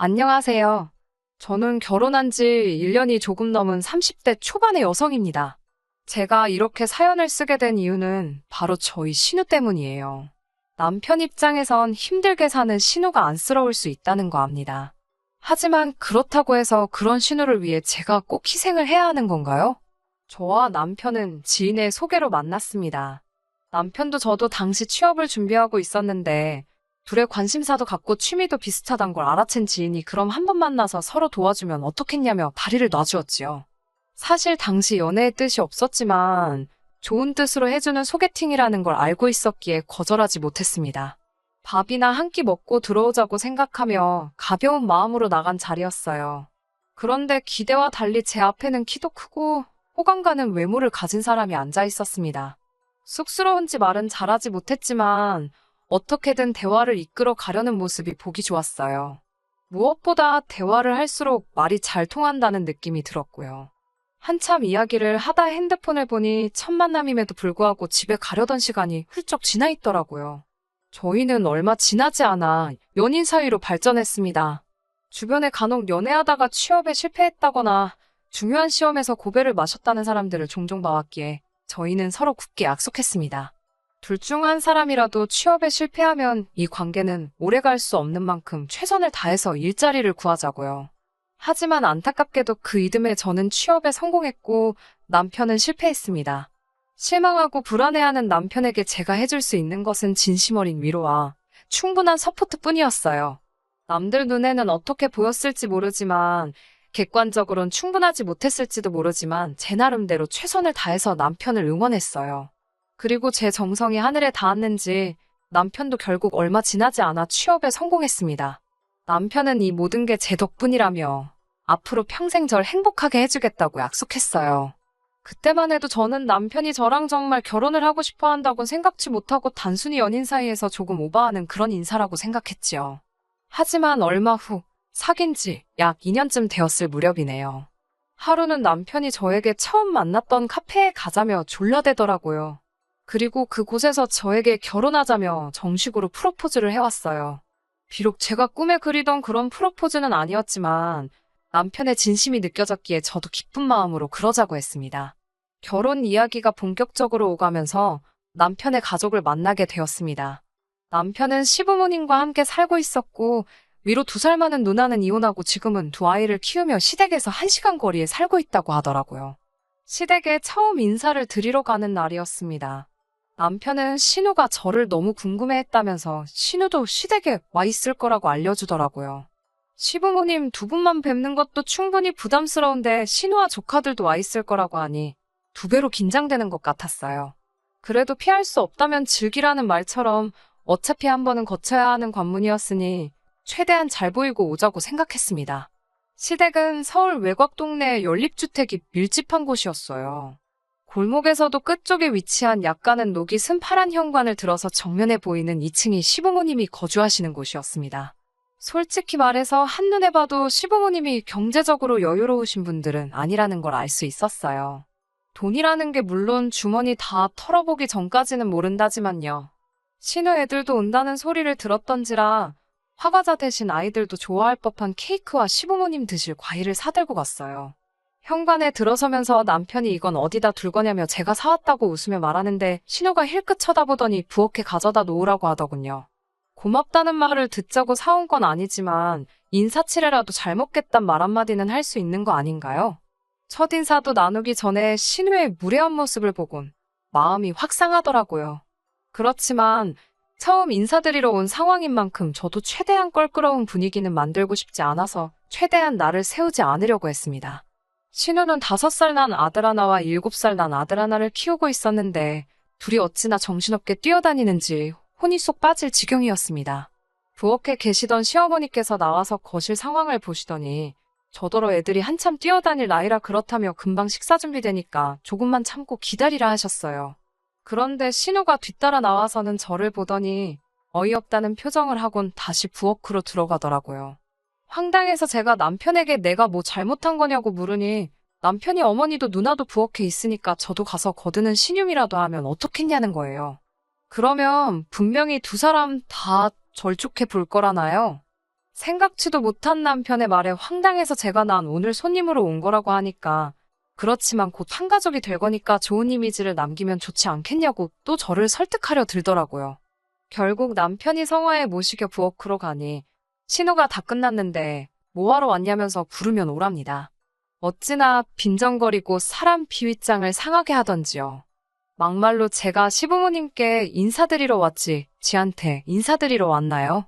안녕하세요. 저는 결혼한 지 1년이 조금 넘은 30대 초반의 여성입니다. 제가 이렇게 사연을 쓰게 된 이유는 바로 저희 신우 때문이에요. 남편 입장에선 힘들게 사는 신우가 안쓰러울 수 있다는 거 압니다. 하지만 그렇다고 해서 그런 신우를 위해 제가 꼭 희생을 해야 하는 건가요? 저와 남편은 지인의 소개로 만났습니다. 남편도 저도 당시 취업을 준비하고 있었는데 둘의 관심사도 같고 취미도 비슷하단 걸 알아챈 지인이 그럼 한 번 만나서 서로 도와주면 어떻겠냐며 다리를 놔주었지요. 사실 당시 연애의 뜻이 없었지만 좋은 뜻으로 해주는 소개팅이라는 걸 알고 있었기에 거절하지 못했습니다. 밥이나 한 끼 먹고 들어오자고 생각하며 가벼운 마음으로 나간 자리였어요. 그런데 기대와 달리 제 앞에는 키도 크고 호감 가는 외모를 가진 사람이 앉아 있었습니다. 쑥스러운지 말은 잘하지 못했지만 어떻게든 대화를 이끌어 가려는 모습이 보기 좋았어요. 무엇보다 대화를 할수록 말이 잘 통한다는 느낌이 들었고요. 한참 이야기를 하다 핸드폰을 보니 첫 만남임에도 불구하고 집에 가려던 시간이 훌쩍 지나 있더라고요. 저희는 얼마 지나지 않아 연인 사이로 발전했습니다. 주변에 간혹 연애하다가 취업에 실패했다거나 중요한 시험에서 고배를 마셨다는 사람들을 종종 봐왔기에 저희는 서로 굳게 약속했습니다. 둘 중 한 사람이라도 취업에 실패하면 이 관계는 오래 갈 수 없는 만큼 최선을 다해서 일자리를 구하자고요. 하지만 안타깝게도 그 이듬해 저는 취업에 성공했고 남편은 실패했습니다. 실망하고 불안해하는 남편에게 제가 해줄 수 있는 것은 진심 어린 위로와 충분한 서포트 뿐이었어요. 남들 눈에는 어떻게 보였을지 모르지만 객관적으론 충분하지 못했을지도 모르지만 제 나름대로 최선을 다해서 남편을 응원했어요. 그리고 제 정성이 하늘에 닿았는지 남편도 결국 얼마 지나지 않아 취업에 성공했습니다. 남편은 이 모든 게 제 덕분이라며 앞으로 평생 절 행복하게 해주겠다고 약속했어요. 그때만 해도 저는 남편이 저랑 정말 결혼을 하고 싶어 한다고 생각지 못하고 단순히 연인 사이에서 조금 오버하는 그런 인사라고 생각했지요. 하지만 얼마 후 사귄 지 약 2년쯤 되었을 무렵이네요. 하루는 남편이 저에게 처음 만났던 카페에 가자며 졸라대더라고요. 그리고 그곳에서 저에게 결혼하자며 정식으로 프로포즈를 해왔어요. 비록 제가 꿈에 그리던 그런 프로포즈는 아니었지만 남편의 진심이 느껴졌기에 저도 기쁜 마음으로 그러자고 했습니다. 결혼 이야기가 본격적으로 오가면서 남편의 가족을 만나게 되었습니다. 남편은 시부모님과 함께 살고 있었고 위로 두 살 많은 누나는 이혼하고 지금은 두 아이를 키우며 시댁에서 한 시간 거리에 살고 있다고 하더라고요. 시댁에 처음 인사를 드리러 가는 날이었습니다. 남편은 신우가 저를 너무 궁금해했다면서 신우도 시댁에 와 있을 거라고 알려주더라고요. 시부모님 두 분만 뵙는 것도 충분히 부담스러운데 신우와 조카들도 와 있을 거라고 하니 두 배로 긴장되는 것 같았어요. 그래도 피할 수 없다면 즐기라는 말처럼 어차피 한 번은 거쳐야 하는 관문이었으니 최대한 잘 보이고 오자고 생각했습니다. 시댁은 서울 외곽 동네 연립주택이 밀집한 곳이었어요. 골목에서도 끝쪽에 위치한 약간은 녹이 슨 파란 현관을 들어서 정면에 보이는 2층이 시부모님이 거주하시는 곳이었습니다. 솔직히 말해서 한눈에 봐도 시부모님이 경제적으로 여유로우신 분들은 아니라는 걸 알 수 있었어요. 돈이라는 게 물론 주머니 다 털어보기 전까지는 모른다지만요. 신우 애들도 온다는 소리를 들었던지라 화과자 대신 아이들도 좋아할 법한 케이크와 시부모님 드실 과일을 사들고 갔어요. 현관에 들어서면서 남편이 이건 어디다 둘 거냐며 제가 사왔다고 웃으며 말하는데 신우가 힐끗 쳐다보더니 부엌에 가져다 놓으라고 하더군요. 고맙다는 말을 듣자고 사온 건 아니지만 인사치레라도 잘 먹겠단 말 한마디는 할 수 있는 거 아닌가요? 첫 인사도 나누기 전에 신우의 무례한 모습을 보곤 마음이 확 상하더라고요. 그렇지만 처음 인사드리러 온 상황인 만큼 저도 최대한 껄끄러운 분위기는 만들고 싶지 않아서 최대한 나를 세우지 않으려고 했습니다. 신우는 다섯 살난 아들 하나와 일곱 살난 아들 하나를 키우고 있었는데 둘이 어찌나 정신없게 뛰어다니는지 혼이 쏙 빠질 지경이었습니다. 부엌에 계시던 시어머니께서 나와서 거실 상황을 보시더니 저더러 애들이 한참 뛰어다닐 나이라 그렇다며 금방 식사 준비되니까 조금만 참고 기다리라 하셨어요. 그런데 신우가 뒤따라 나와서는 저를 보더니 어이없다는 표정을 하곤 다시 부엌으로 들어가더라고요. 황당해서 제가 남편에게 내가 뭐 잘못한 거냐고 물으니 남편이 어머니도 누나도 부엌에 있으니까 저도 가서 거드는 신용이라도 하면 어떻겠냐는 거예요. 그러면 분명히 두 사람 다 절촉해 볼 거라나요? 생각지도 못한 남편의 말에 황당해서 제가 난 오늘 손님으로 온 거라고 하니까 그렇지만 곧 한 가족이 될 거니까 좋은 이미지를 남기면 좋지 않겠냐고 또 저를 설득하려 들더라고요. 결국 남편이 성화에 모시겨 부엌으로 가니 신호가 다 끝났는데 뭐하러 왔냐면서 부르면 오랍니다. 어찌나 빈정거리고 사람 비윗장을 상하게 하던지요. 막말로 제가 시부모님께 인사드리러 왔지 지한테 인사드리러 왔나요?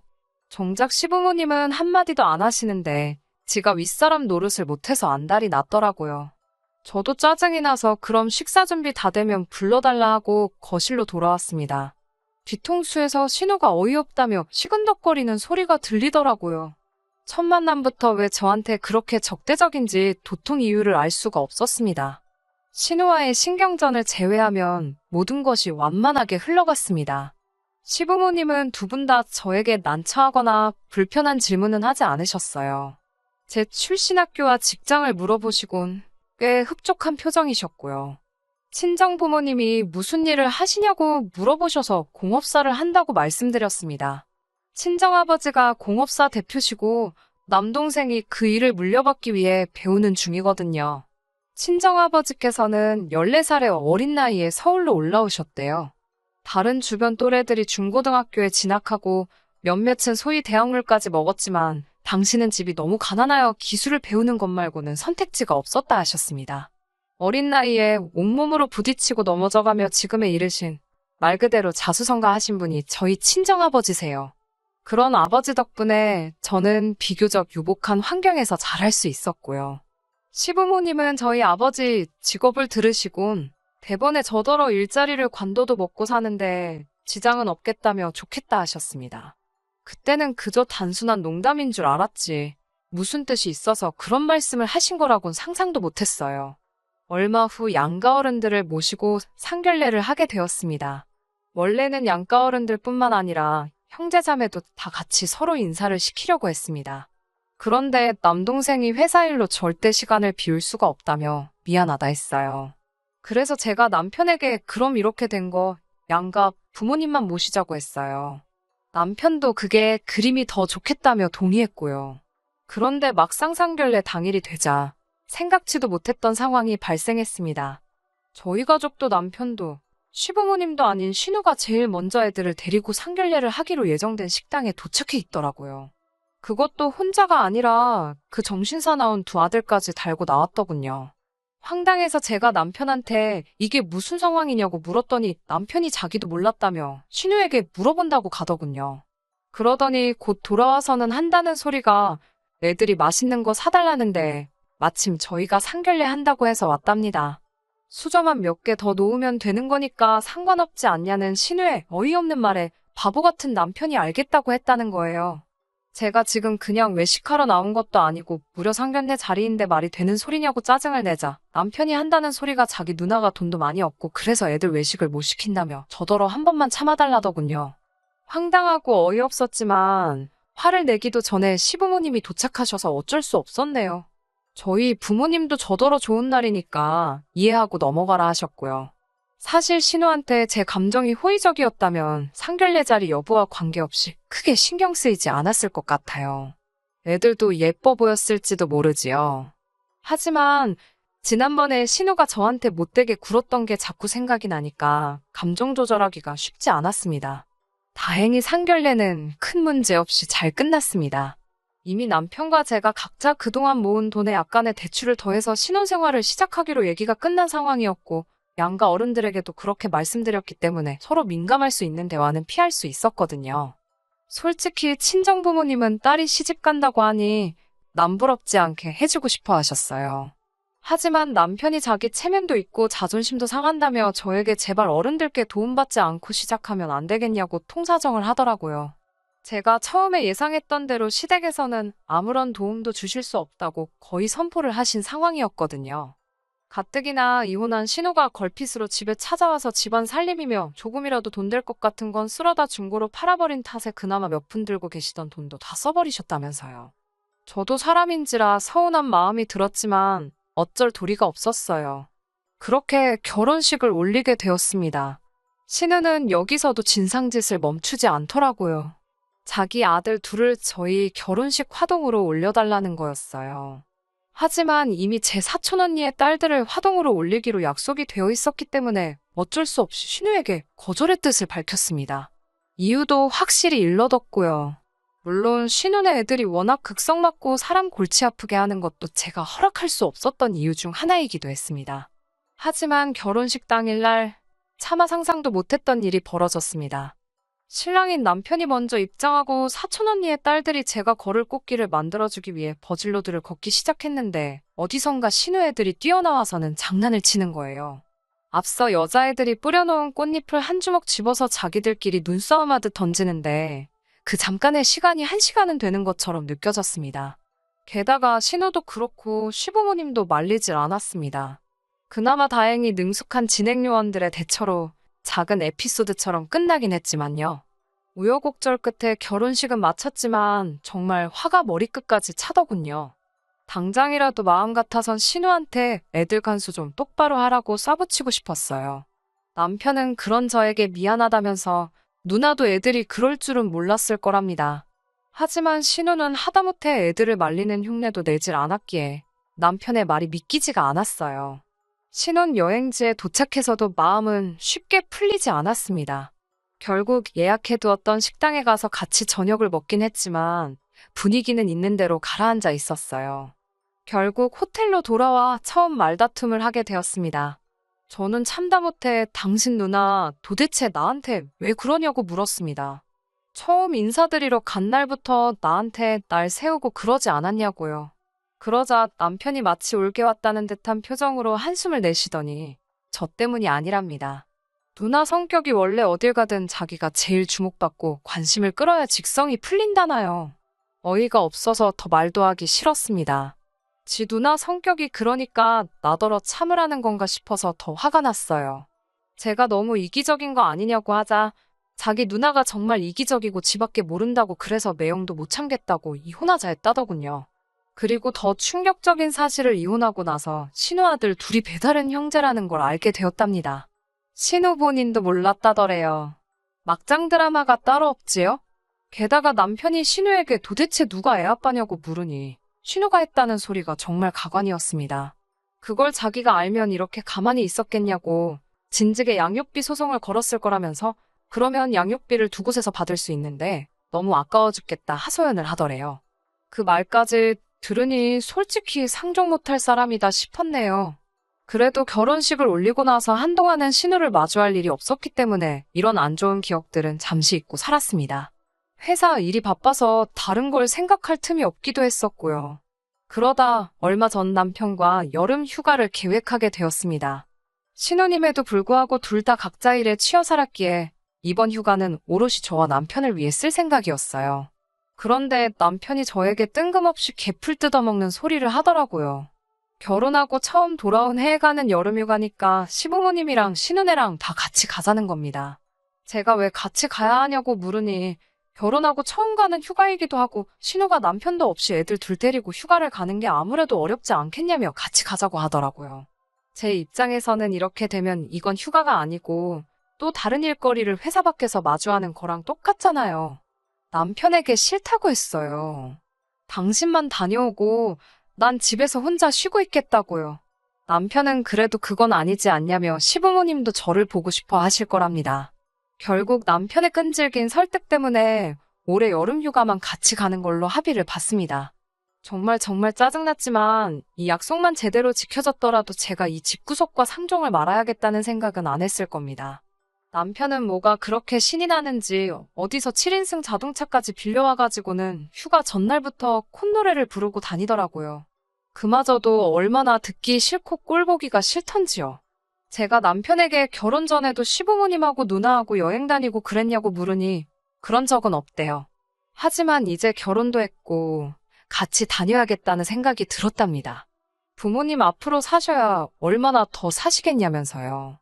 정작 시부모님은 한마디도 안 하시는데 지가 윗사람 노릇을 못해서 안달이 났더라고요. 저도 짜증이 나서 그럼 식사 준비 다 되면 불러달라 하고 거실로 돌아왔습니다. 뒤통수에서 신호가 어이없다며 시근덕거리는 소리가 들리더라고요. 첫 만남부터 왜 저한테 그렇게 적대적인지 도통 이유를 알 수가 없었습니다. 신우와의 신경전을 제외하면 모든 것이 완만하게 흘러갔습니다. 시부모님은 두 분 다 저에게 난처하거나 불편한 질문은 하지 않으셨어요. 제 출신 학교와 직장을 물어보시곤 꽤 흡족한 표정이셨고요. 친정 부모님이 무슨 일을 하시냐고 물어보셔서 공업사를 한다고 말씀드렸습니다. 친정아버지가 공업사 대표시고 남동생이 그 일을 물려받기 위해 배우는 중이거든요. 친정아버지께서는 14살의 어린 나이에 서울로 올라오셨대요. 다른 주변 또래들이 중고등학교에 진학하고 몇몇은 소위 대학물까지 먹었지만 당신은 집이 너무 가난하여 기술을 배우는 것 말고는 선택지가 없었다 하셨습니다. 어린 나이에 온몸으로 부딪히고 넘어져가며 지금에 이르신 말 그대로 자수성가하신 분이 저희 친정아버지세요. 그런 아버지 덕분에 저는 비교적 유복한 환경에서 자랄 수 있었고요. 시부모님은 저희 아버지 직업을 들으시곤 대번에 저더러 일자리를 관둬도 먹고 사는데 지장은 없겠다며 좋겠다 하셨습니다. 그때는 그저 단순한 농담인 줄 알았지. 무슨 뜻이 있어서 그런 말씀을 하신 거라곤 상상도 못했어요. 얼마 후 양가 어른들을 모시고 상견례를 하게 되었습니다. 원래는 양가 어른들 뿐만 아니라 형제자매도 다 같이 서로 인사를 시키려고 했습니다. 그런데 남동생이 회사 일로 절대 시간을 비울 수가 없다며 미안하다 했어요. 그래서 제가 남편에게 그럼 이렇게 된 거 양가 부모님만 모시자고 했어요. 남편도 그게 그림이 더 좋겠다며 동의했고요. 그런데 막상 상견례 당일이 되자 생각지도 못했던 상황이 발생했습니다. 저희 가족도 남편도 시부모님도 아닌 신우가 제일 먼저 애들을 데리고 상견례를 하기로 예정된 식당에 도착해 있더라고요. 그것도 혼자가 아니라 그 정신사 나온 두 아들까지 달고 나왔더군요. 황당해서 제가 남편한테 이게 무슨 상황이냐고 물었더니 남편이 자기도 몰랐다며 신우에게 물어본다고 가더군요. 그러더니 곧 돌아와서는 한다는 소리가 애들이 맛있는 거 사달라는데 마침 저희가 상견례 한다고 해서 왔답니다. 수저만 몇 개 더 놓으면 되는 거니까 상관없지 않냐는 신우의 어이없는 말에 바보 같은 남편이 알겠다고 했다는 거예요. 제가 지금 그냥 외식하러 나온 것도 아니고 무려 상견례 자리인데 말이 되는 소리냐고 짜증을 내자 남편이 한다는 소리가 자기 누나가 돈도 많이 없고 그래서 애들 외식을 못 시킨다며 저더러 한 번만 참아달라더군요. 황당하고 어이없었지만 화를 내기도 전에 시부모님이 도착하셔서 어쩔 수 없었네요. 저희 부모님도 저더러 좋은 날이니까 이해하고 넘어가라 하셨고요. 사실 신우한테 제 감정이 호의적이었다면 상견례 자리 여부와 관계없이 크게 신경 쓰이지 않았을 것 같아요. 애들도 예뻐 보였을지도 모르지요. 하지만 지난번에 신우가 저한테 못되게 굴었던 게 자꾸 생각이 나니까 감정 조절하기가 쉽지 않았습니다. 다행히 상견례는 큰 문제 없이 잘 끝났습니다. 이미 남편과 제가 각자 그동안 모은 돈에 약간의 대출을 더해서 신혼생활을 시작하기로 얘기가 끝난 상황이었고 양가 어른들에게도 그렇게 말씀드렸기 때문에 서로 민감할 수 있는 대화는 피할 수 있었거든요. 솔직히 친정 부모님은 딸이 시집 간다고 하니 남부럽지 않게 해주고 싶어 하셨어요. 하지만 남편이 자기 체면도 있고 자존심도 상한다며 저에게 제발 어른들께 도움받지 않고 시작하면 안 되겠냐고 통사정을 하더라고요. 제가 처음에 예상했던 대로 시댁에서는 아무런 도움도 주실 수 없다고 거의 선포를 하신 상황이었거든요. 가뜩이나 이혼한 신우가 걸핏으로 집에 찾아와서 집안 살림이며 조금이라도 돈 될 것 같은 건 쓸어다 중고로 팔아버린 탓에 그나마 몇 푼 들고 계시던 돈도 다 써버리셨다면서요. 저도 사람인지라 서운한 마음이 들었지만 어쩔 도리가 없었어요. 그렇게 결혼식을 올리게 되었습니다. 신우는 여기서도 진상짓을 멈추지 않더라고요. 자기 아들 둘을 저희 결혼식 화동으로 올려달라는 거였어요. 하지만 이미 제 사촌 언니의 딸들을 화동으로 올리기로 약속이 되어 있었기 때문에 어쩔 수 없이 신우에게 거절의 뜻을 밝혔습니다. 이유도 확실히 일러뒀고요. 물론 신우네 애들이 워낙 극성 맞고 사람 골치 아프게 하는 것도 제가 허락할 수 없었던 이유 중 하나이기도 했습니다. 하지만 결혼식 당일날 차마 상상도 못했던 일이 벌어졌습니다. 신랑인 남편이 먼저 입장하고 사촌 언니의 딸들이 제가 걸을 꽃길을 만들어주기 위해 버질로드를 걷기 시작했는데 어디선가 신우 애들이 뛰어나와서는 장난을 치는 거예요. 앞서 여자애들이 뿌려놓은 꽃잎을 한 주먹 집어서 자기들끼리 눈싸움하듯 던지는데 그 잠깐의 시간이 한 시간은 되는 것처럼 느껴졌습니다. 게다가 신우도 그렇고 시부모님도 말리질 않았습니다. 그나마 다행히 능숙한 진행 요원들의 대처로 작은 에피소드처럼 끝나긴 했지만요. 우여곡절 끝에 결혼식은 마쳤지만 정말 화가 머리끝까지 차더군요. 당장이라도 마음 같아선 신우한테 애들 간수 좀 똑바로 하라고 쏴붙이고 싶었어요. 남편은 그런 저에게 미안하다면서 누나도 애들이 그럴 줄은 몰랐을 거랍니다. 하지만 신우는 하다못해 애들을 말리는 흉내도 내질 않았기에 남편의 말이 믿기지가 않았어요. 신혼 여행지에 도착해서도 마음은 쉽게 풀리지 않았습니다. 결국 예약해두었던 식당에 가서 같이 저녁을 먹긴 했지만 분위기는 있는 대로 가라앉아 있었어요. 결국 호텔로 돌아와 처음 말다툼을 하게 되었습니다. 저는 참다 못해 당신 누나 도대체 나한테 왜 그러냐고 물었습니다. 처음 인사드리러 간 날부터 나한테 날 세우고 그러지 않았냐고요. 그러자 남편이 마치 올게 왔다는 듯한 표정으로 한숨을 내쉬더니 저 때문이 아니랍니다. 누나 성격이 원래 어딜 가든 자기가 제일 주목받고 관심을 끌어야 직성이 풀린다나요. 어이가 없어서 더 말도 하기 싫었습니다. 지 누나 성격이 그러니까 나더러 참으라는 건가 싶어서 더 화가 났어요. 제가 너무 이기적인 거 아니냐고 하자 자기 누나가 정말 이기적이고 지 밖에 모른다고 그래서 매형도 못 참겠다고 이혼하자 했다더군요. 그리고 더 충격적인 사실을 이혼하고 나서 신우 아들 둘이 배다른 형제라는 걸 알게 되었답니다. 신우 본인도 몰랐다더래요. 막장 드라마가 따로 없지요? 게다가 남편이 신우에게 도대체 누가 애 아빠냐고 물으니 신우가 했다는 소리가 정말 가관이었습니다. 그걸 자기가 알면 이렇게 가만히 있었겠냐고 진즉에 양육비 소송을 걸었을 거라면서 그러면 양육비를 두 곳에서 받을 수 있는데 너무 아까워 죽겠다 하소연을 하더래요. 그 말까지 들으니 솔직히 상종 못할 사람이다 싶었네요. 그래도 결혼식을 올리고 나서 한동안은 신우를 마주할 일이 없었기 때문에 이런 안 좋은 기억들은 잠시 잊고 살았습니다. 회사 일이 바빠서 다른 걸 생각할 틈이 없기도 했었고요. 그러다 얼마 전 남편과 여름 휴가를 계획하게 되었습니다. 신우님에도 불구하고 둘 다 각자 일에 치여 살았기에 이번 휴가는 오롯이 저와 남편을 위해 쓸 생각이었어요. 그런데 남편이 저에게 뜬금없이 개풀 뜯어먹는 소리를 하더라고요. 결혼하고 처음 돌아온 해에 가는 여름휴가니까 시부모님이랑 신은혜랑 다 같이 가자는 겁니다. 제가 왜 같이 가야 하냐고 물으니 결혼하고 처음 가는 휴가이기도 하고 신우가 남편도 없이 애들 둘 데리고 휴가를 가는 게 아무래도 어렵지 않겠냐며 같이 가자고 하더라고요. 제 입장에서는 이렇게 되면 이건 휴가가 아니고 또 다른 일거리를 회사 밖에서 마주하는 거랑 똑같잖아요. 남편에게 싫다고 했어요. 당신만 다녀오고 난 집에서 혼자 쉬고 있겠다고요. 남편은 그래도 그건 아니지 않냐며 시부모님도 저를 보고 싶어 하실 거랍니다. 결국 남편의 끈질긴 설득 때문에 올해 여름 휴가만 같이 가는 걸로 합의를 봤습니다. 정말 정말 짜증났지만 이 약속만 제대로 지켜졌더라도 제가 이 집구석과 상종을 말아야겠다는 생각은 안 했을 겁니다. 남편은 뭐가 그렇게 신이 나는지 어디서 7인승 자동차까지 빌려와가지고는 휴가 전날부터 콧노래를 부르고 다니더라고요. 그마저도 얼마나 듣기 싫고 꼴보기가 싫던지요. 제가 남편에게 결혼 전에도 시부모님하고 누나하고 여행 다니고 그랬냐고 물으니 그런 적은 없대요. 하지만 이제 결혼도 했고 같이 다녀야겠다는 생각이 들었답니다. 부모님 앞으로 사셔야 얼마나 더 사시겠냐면서요.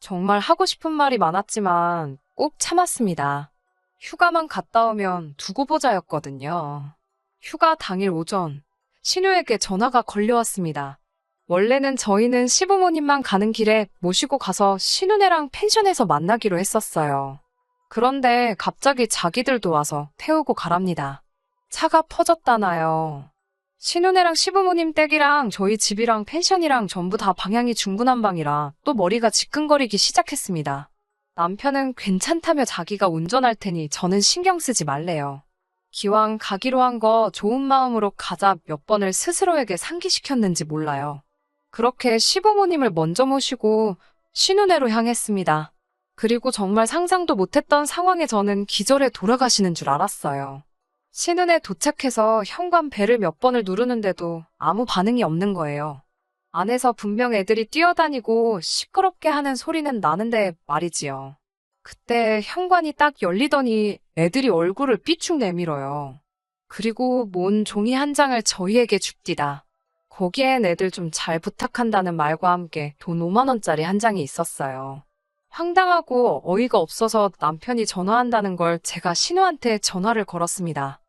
정말 하고 싶은 말이 많았지만 꼭 참았습니다. 휴가만 갔다 오면 두고 보자였거든요. 휴가 당일 오전 신우에게 전화가 걸려왔습니다. 원래는 저희는 시부모님만 가는 길에 모시고 가서 신우네랑 펜션에서 만나기로 했었어요. 그런데 갑자기 자기들도 와서 태우고 가랍니다. 차가 퍼졌다나요. 신혼애랑 시부모님 댁이랑 저희 집이랑 펜션이랑 전부 다 방향이 중구난방이라 또 머리가 지끈거리기 시작했습니다. 남편은 괜찮다며 자기가 운전할 테니 저는 신경 쓰지 말래요. 기왕 가기로 한 거 좋은 마음으로 가자 몇 번을 스스로에게 상기시켰는지 몰라요. 그렇게 시부모님을 먼저 모시고 신혼회로 향했습니다. 그리고 정말 상상도 못했던 상황에 저는 기절해 돌아가시는 줄 알았어요. 신혼에 도착해서 현관 벨을 몇 번을 누르는데도 아무 반응이 없는 거예요. 안에서 분명 애들이 뛰어다니고 시끄럽게 하는 소리는 나는데 말이지요. 그때 현관이 딱 열리더니 애들이 얼굴을 삐축 내밀어요. 그리고 뭔 종이 한 장을 저희에게 줍디다. 거기엔 애들 좀 잘 부탁한다는 말과 함께 돈 5만원짜리 한 장이 있었어요. 황당하고 어이가 없어서 남편이 전화한다는 걸 제가 신우한테 전화를 걸었습니다.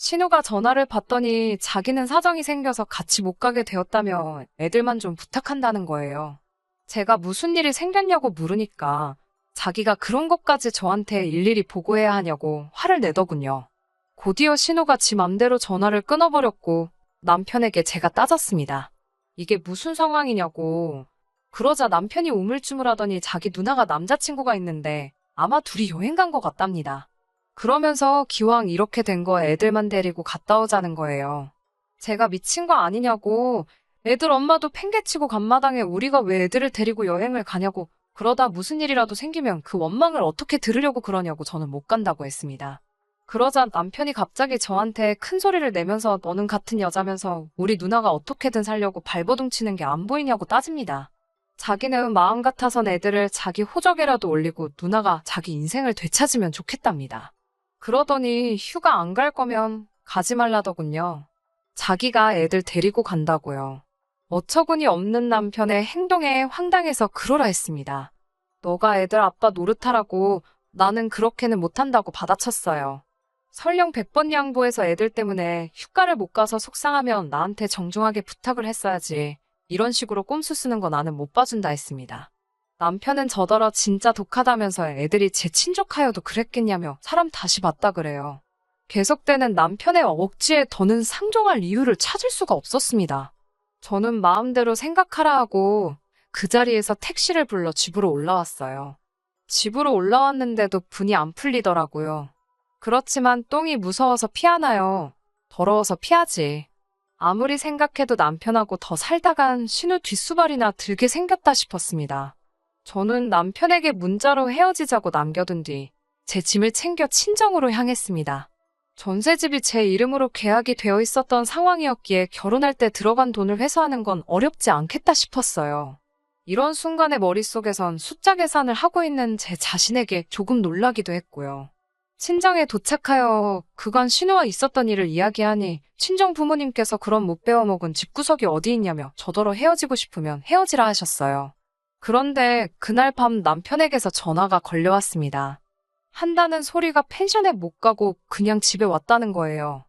신우가 전화를 받더니 자기는 사정이 생겨서 같이 못 가게 되었다며 애들만 좀 부탁한다는 거예요. 제가 무슨 일이 생겼냐고 물으니까 자기가 그런 것까지 저한테 일일이 보고해야 하냐고 화를 내더군요. 곧이어 신우가 지 맘대로 전화를 끊어버렸고 남편에게 제가 따졌습니다. 이게 무슨 상황이냐고. 그러자 남편이 우물쭈물하더니 자기 누나가 남자친구가 있는데 아마 둘이 여행 간 것 같답니다. 그러면서 기왕 이렇게 된 거 애들만 데리고 갔다 오자는 거예요. 제가 미친 거 아니냐고 애들 엄마도 팽개치고 간마당에 우리가 왜 애들을 데리고 여행을 가냐고 그러다 무슨 일이라도 생기면 그 원망을 어떻게 들으려고 그러냐고 저는 못 간다고 했습니다. 그러자 남편이 갑자기 저한테 큰 소리를 내면서 너는 같은 여자면서 우리 누나가 어떻게든 살려고 발버둥 치는 게 안 보이냐고 따집니다. 자기는 마음 같아선 애들을 자기 호적에라도 올리고 누나가 자기 인생을 되찾으면 좋겠답니다. 그러더니 휴가 안 갈 거면 가지 말라더군요. 자기가 애들 데리고 간다고요. 어처구니 없는 남편의 행동에 황당해서 그러라 했습니다. 너가 애들 아빠 노릇하라고 나는 그렇게는 못한다고 받아쳤어요. 설령 100번 양보해서 애들 때문에 휴가를 못 가서 속상하면 나한테 정중하게 부탁을 했어야지. 이런 식으로 꼼수 쓰는 거 나는 못 봐준다 했습니다. 남편은 저더러 진짜 독하다면서 애들이 제 친족하여도 그랬겠냐며 사람 다시 봤다 그래요. 계속되는 남편의 억지에 더는 상종할 이유를 찾을 수가 없었습니다. 저는 마음대로 생각하라 하고 그 자리에서 택시를 불러 집으로 올라왔어요. 집으로 올라왔는데도 분이 안 풀리더라고요. 그렇지만 똥이 무서워서 피하나요? 더러워서 피하지. 아무리 생각해도 남편하고 더 살다간 신우 뒷수발이나 들게 생겼다 싶었습니다. 저는 남편에게 문자로 헤어지자고 남겨둔 뒤 제 짐을 챙겨 친정으로 향했습니다. 전세집이 제 이름으로 계약이 되어 있었던 상황이었기에 결혼할 때 들어간 돈을 회수하는 건 어렵지 않겠다 싶었어요. 이런 순간에 머릿속에선 숫자 계산을 하고 있는 제 자신에게 조금 놀라기도 했고요. 친정에 도착하여 그간 신우와 있었던 일을 이야기하니 친정 부모님께서 그런 못 배워먹은 집구석이 어디 있냐며 저더러 헤어지고 싶으면 헤어지라 하셨어요. 그런데 그날 밤 남편에게서 전화가 걸려왔습니다. 한다는 소리가 펜션에 못 가고 그냥 집에 왔다는 거예요.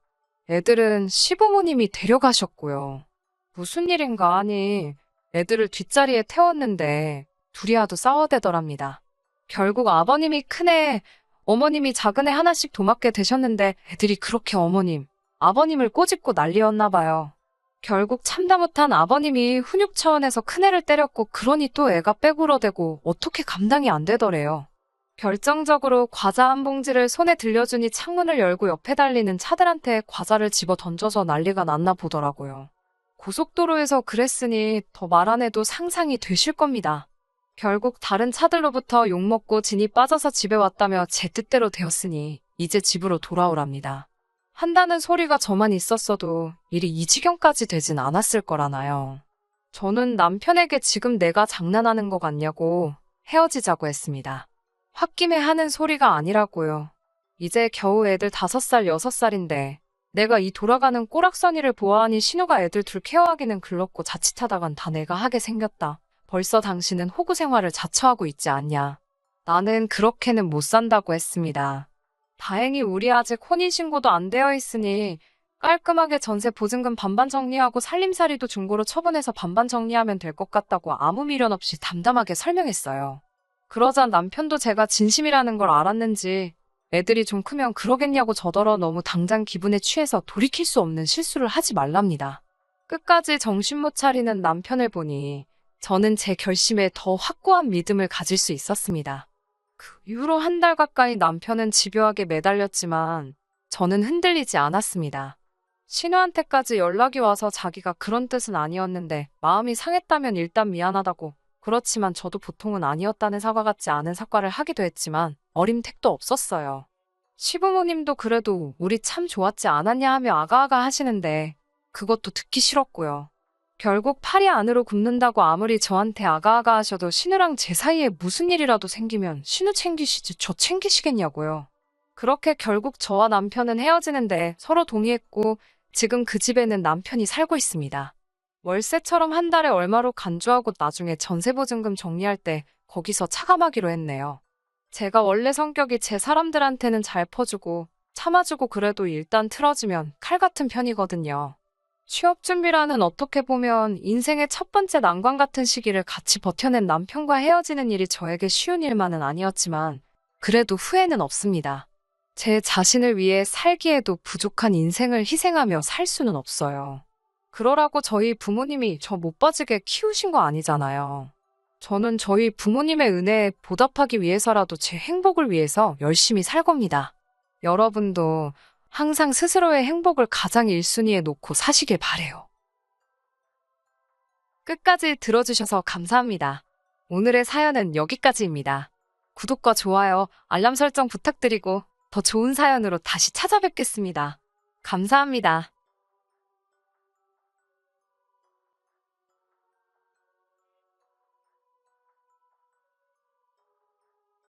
애들은 시부모님이 데려가셨고요. 무슨 일인가 하니 애들을 뒷자리에 태웠는데 둘이 하도 싸워대더랍니다. 결국 아버님이 큰애, 어머님이 작은 애 하나씩 도맡게 되셨는데 애들이 그렇게 어머님, 아버님을 꼬집고 난리였나 봐요. 결국 참다 못한 아버님이 훈육 차원에서 큰애를 때렸고 그러니 또 애가 빼굴어대고 어떻게 감당이 안 되더래요. 결정적으로 과자 한 봉지를 손에 들려주니 창문을 열고 옆에 달리는 차들한테 과자를 집어 던져서 난리가 났나 보더라고요. 고속도로에서 그랬으니 더 말 안 해도 상상이 되실 겁니다. 결국 다른 차들로부터 욕먹고 진이 빠져서 집에 왔다며 제 뜻대로 되었으니 이제 집으로 돌아오랍니다. 한다는 소리가 저만 있었어도 일이 이 지경까지 되진 않았을 거라나요. 저는 남편에게 지금 내가 장난하는 것 같냐고 헤어지자고 했습니다. 홧김에 하는 소리가 아니라고요. 이제 겨우 애들 다섯 살, 여섯 살인데 내가 이 돌아가는 꼬락서니를 보아하니 신우가 애들 둘 케어하기는 글렀고 자칫하다간 다 내가 하게 생겼다. 벌써 당신은 호구 생활을 자처하고 있지 않냐. 나는 그렇게는 못 산다고 했습니다. 다행히 우리 아직 혼인 신고도 안 되어 있으니 깔끔하게 전세 보증금 반반 정리하고 살림살이도 중고로 처분해서 반반 정리하면 될 것 같다고 아무 미련 없이 담담하게 설명했어요. 그러자 남편도 제가 진심이라는 걸 알았는지 애들이 좀 크면 그러겠냐고 저더러 너무 당장 기분에 취해서 돌이킬 수 없는 실수를 하지 말랍니다. 끝까지 정신 못 차리는 남편을 보니 저는 제 결심에 더 확고한 믿음을 가질 수 있었습니다. 그 이후로 한 달 가까이 남편은 집요하게 매달렸지만 저는 흔들리지 않았습니다. 신우한테까지 연락이 와서 자기가 그런 뜻은 아니었는데 마음이 상했다면 일단 미안하다고 그렇지만 저도 보통은 아니었다는 사과 같지 않은 사과를 하기도 했지만 어림택도 없었어요. 시부모님도 그래도 우리 참 좋았지 않았냐 하며 아가아가 하시는데 그것도 듣기 싫었고요. 결국 팔이 안으로 굽는다고 아무리 저한테 아가아가 하셔도 신우랑 제 사이에 무슨 일이라도 생기면 신우 챙기시지 저 챙기시겠냐고요. 그렇게 결국 저와 남편은 헤어지는데 서로 동의했고 지금 그 집에는 남편이 살고 있습니다. 월세처럼 한 달에 얼마로 간주하고 나중에 전세보증금 정리할 때 거기서 차감하기로 했네요. 제가 원래 성격이 제 사람들한테는 잘 퍼주고 참아주고 그래도 일단 틀어지면 칼 같은 편이거든요. 취업 준비라는 어떻게 보면 인생의 첫 번째 난관 같은 시기를 같이 버텨낸 남편과 헤어지는 일이 저에게 쉬운 일만은 아니었지만 그래도 후회는 없습니다. 제 자신을 위해 살기에도 부족한 인생을 희생하며 살 수는 없어요. 그러라고 저희 부모님이 저 못 빠지게 키우신 거 아니잖아요. 저는 저희 부모님의 은혜에 보답하기 위해서라도 제 행복을 위해서 열심히 살 겁니다. 여러분도 항상 스스로의 행복을 가장 1순위에 놓고 사시길 바래요. 끝까지 들어주셔서 감사합니다. 오늘의 사연은 여기까지입니다. 구독과 좋아요, 알람 설정 부탁드리고 더 좋은 사연으로 다시 찾아뵙겠습니다. 감사합니다.